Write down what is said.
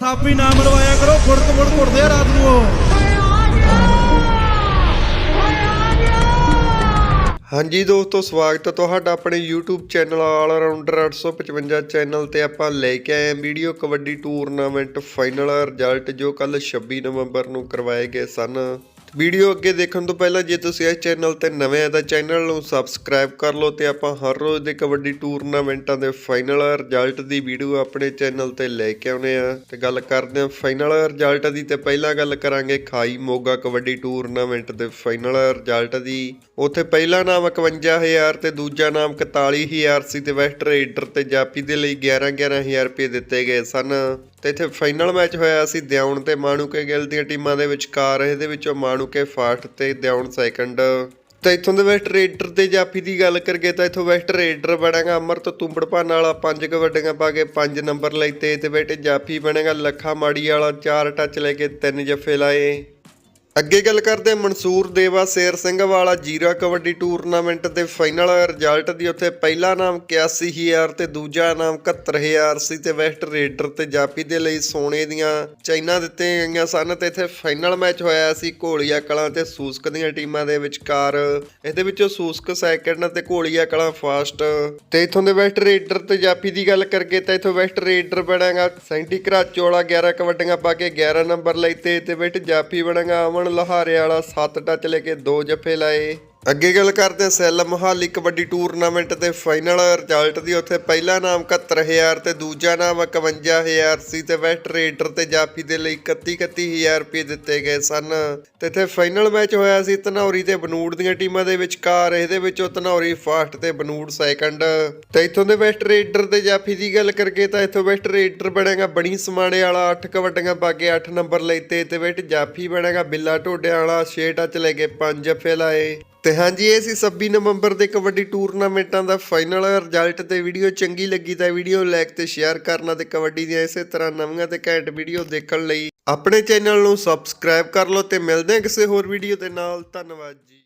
ਥਾਪੀ ਨਾ ਮਰਵਾਇਆ ਕਰੋ ਫੁੜਕ ਮੁੜ ਘੁੱਟਦੇ ਆ ਰਾਤ ਨੂੰ ਉਹ। ਹਾਂਜੀ ਦੋਸਤੋ, ਸਵਾਗਤ ਹੈ ਤੁਹਾਡਾ ਆਪਣੇ YouTube channel all rounder 855 channel ਤੇ ਆਪਾਂ ਲੈ ਕੇ ਆਏ ਹਾਂ video kabaddi tournament final result ਜੋ ਕੱਲ 26 ਨਵੰਬਰ ਨੂੰ ਕਰਵਾਏ ਗਏ ਸਨ। ਵੀਡੀਓ ਅੱਗੇ ਦੇਖਣ ਤੋਂ ਪਹਿਲਾਂ ਜੇ ਤੁਸੀਂ ਇਸ ਚੈਨਲ ਤੇ ਨਵੇਂ ਆ ਤਾਂ ਚੈਨਲ ਨੂੰ ਸਬਸਕ੍ਰਾਈਬ ਕਰ ਲਓ ਤੇ ਆਪਾਂ ਹਰ ਰੋਜ਼ ਦੇ ਕਬੱਡੀ ਟੂਰਨਾਮੈਂਟਾਂ ਦੇ ਫਾਈਨਲ ਰਿਜ਼ਲਟ ਦੀ ਵੀਡੀਓ ਆਪਣੇ ਚੈਨਲ ਤੇ ਲੈ ਕੇ ਆਉਨੇ ਆ। ਤੇ ਗੱਲ ਕਰਦੇ ਆ ਫਾਈਨਲ ਰਿਜ਼ਲਟ ਦੀ ਤੇ ਪਹਿਲਾਂ ਗੱਲ ਕਰਾਂਗੇ ਖਾਈ ਮੋਗਾ ਕਬੱਡੀ ਟੂਰਨਾਮੈਂਟ ਦੇ ਫਾਈਨਲ ਰਿਜ਼ਲਟ ਦੀ। ਉੱਥੇ ਪਹਿਲਾ ਨਾਮ 51000 ਤੇ ਦੂਜਾ ਨਾਮ 41000 ਸੀ ਤੇ ਵੈਸਟ ਰੇਡਰ ਤੇ ਜਾਪੀ ਦੇ ਲਈ 11 11000 ਰੁਪਏ ਦਿੱਤੇ ਗਏ ਸਨ। ਤੇ ਇੱਥੇ ਫਾਈਨਲ ਮੈਚ ਹੋਇਆ ਸੀ ਦਿਉਣ ਤੇ ਮਾਣੂਕੇ ਗਿੱਲ ਦੀਆਂ ਟੀਮਾਂ ਦੇ ਵਿਚਕਾਰ, ਇਹਦੇ ਵਿੱਚੋਂ ਮਾਣੂਕੇ ਫਾਸਟ ਤੇ ਦਿਉਣ ਸੈਕੰਡ ਤੇ ਇੱਥੋਂ ਦੇ ਵੈਸਟ ਰੇਡਰ ਤੇ ਜਾਫੀ ਦੀ ਗੱਲ ਕਰਗੇ ਤਾਂ ਇੱਥੋਂ ਵੈਸਟ ਰੇਡਰ ਬਣੇਗਾ ਅਮਰਤ ਤੁੰਬੜਪਾਨ ਵਾਲਾ ਪੰਜ ਕਬੱਡੀਆਂ ਪਾ ਕੇ ਪੰਜ ਨੰਬਰ ਲਈ ਤੇ ਤੇ ਬੇਟੇ ਜਾਫੀ ਬਣੇਗਾ, ਲੱਖਾ ਮਾੜੀ ਵਾਲਾ ਚਾਰ ਟੱਚ ਲੈ ਕੇ ਤਿੰਨ ਜੱਫੇ ਲਾਏ। ਅੱਗੇ ਗੱਲ ਕਰਦੇ ਮਨਸੂਰ ਦੇਵਾ, ਸ਼ੇਰ ਸਿੰਘ ਵਾਲਾ, ਜੀਰਾ ਕਬੱਡੀ ਟੂਰਨਾਮੈਂਟ ਦੇ ਫਾਈਨਲ ਰਿਜ਼ਲਟ ਦੀ। ਉੱਥੇ ਪਹਿਲਾ ਨਾਮ 81000 ਤੇ ਦੂਜਾ ਨਾਮ 71000 ਸੀ ਤੇ ਵੈਸਟ ਰੇਡਰ ਤੇ ਜਾਪੀ ਦੇ ਲਈ ਸੋਨੇ ਦੀਆਂ ਚਾਈਨਾ ਦਿੱਤੀਆਂ ਗਈਆਂ ਸਨ ਤੇ ਇੱਥੇ ਫਾਈਨਲ ਮੈਚ ਹੋਇਆ ਸੀ ਘੋਲੀਆ ਕਲਾਂ ਤੇ ਸੂਸਕ ਦੀਆਂ ਟੀਮਾਂ ਦੇ ਵਿਚਕਾਰ। ਇਹਦੇ ਵਿੱਚੋਂ ਸੂਸਕ ਸੈਕਿੰਡ ਤੇ ਘੋਲੀਆ ਕਲਾਂ ਫਾਸਟ ਤੇ ਇਥੋਂ ਦੇ ਵੈਸਟ ਰੇਡਰ ਤੇ ਜਾਪੀ ਦੀ ਗੱਲ ਕਰਕੇ ਤਾਂ ਇਥੋਂ ਵੈਸਟ ਰੇਡਰ ਬਣਾਗਾ ਸੈਂਟੀ ਘਰਾਚੋ ਵਾਲਾ 11 ਕਬੱਡੀਆਂ ਪਾ ਕੇ 11 ਨੰਬਰ ਲਈ ਤੇ ਤੇ ਬੇਟ ਜਾਪੀ ਬਣਾਗਾ ਅਮਨ ਲਹਾਰੇ ਵਾਲਾ 7 ਟੱਚ ਲੈ ਕੇ ਦੋ ਜੱਫੇ ਲਾਏ। ਅੱਗੇ ਗੱਲ ਕਰਦੇ ਹਾਂ ਸੈੱਲ ਮੋਹਾਲੀ ਕਬੱਡੀ ਟੂਰਨਾਮੈਂਟ ਦੇ ਫਾਈਨਲ ਰਿਜ਼ਲਟ ਦੀ। ਉੱਥੇ ਪਹਿਲਾ ਨਾਮ 71000 ਤੇ ਦੂਜਾ ਨਾਮ 51000 ਸੀ ਤੇ ਵੈਸਟ ਰੇਡਰ ਤੇ ਜਾਫੀ ਦੇ ਲਈ 31 31000 ਰੁਪਏ ਦਿੱਤੇ ਗਏ ਸਨ। ਤੇ ਇੱਥੇ ਫਾਈਨਲ ਮੈਚ ਹੋਇਆ ਸੀ ਧਨੌਰੀ ਤੇ ਬਨੂੜ ਦੀਆਂ ਟੀਮਾਂ ਦੇ ਵਿਚਕਾਰ। ਇਹਦੇ ਵਿੱਚੋਂ ਧਨੌਰੀ ਫਾਸਟ ਤੇ ਬਨੂੜ ਸੈਕੰਡ। ਤੇ ਇੱਥੋਂ ਦੇ ਵੈਸਟ ਰੇਡਰ ਤੇ ਜਾਫੀ ਦੀ ਗੱਲ ਕਰਕੇ ਤਾਂ ਇੱਥੋਂ ਵੈਸਟ ਰੇਡਰ ਬਣੇਗਾ ਬਣੀ ਸਮਾਣੇ ਵਾਲਾ 8 ਕਬੱਡੀਆਂ ਪਾ ਕੇ 8 ਨੰਬਰ ਲੈਤੇ ਤੇ ਵੈਸਟ ਜਾਫੀ ਬਣੇਗਾ ਬਿੱਲਾ ਢੋਡਿਆਂ ਵਾਲਾ 6 ਟੱਚ ਲੈ ਕੇ 5 ਜੱਫੇ ਲਾਏ ਤੇ ਹਾਂਜੀ, ਇਹ ਸੀ 26 ਨਵੰਬਰ ਦੇ ਕਬੱਡੀ ਟੂਰਨਾਮੈਂਟਾਂ ਦਾ ਫਾਈਨਲ ਰਿਜ਼ਲਟ ਤੇ ਵੀਡੀਓ ਚੰਗੀ ਲੱਗੀ ਤਾਂ ਵੀਡੀਓ ਲਾਈਕ ਤੇ ਸ਼ੇਅਰ ਕਰਨਾ ਤੇ ਕਬੱਡੀ ਦੀਆਂ ਇਸੇ ਤਰ੍ਹਾਂ ਨਵੀਆਂ ਤੇ ਘੈਂਟ ਵੀਡੀਓ ਦੇਖਣ ਲਈ ਆਪਣੇ ਚੈਨਲ ਨੂੰ ਸਬਸਕ੍ਰਾਈਬ ਕਰ ਲਓ ਤੇ ਮਿਲਦੇ ਹਾਂ ਕਿਸੇ ਹੋਰ ਵੀਡੀਓ ਦੇ ਨਾਲ। ਧੰਨਵਾਦ ਜੀ।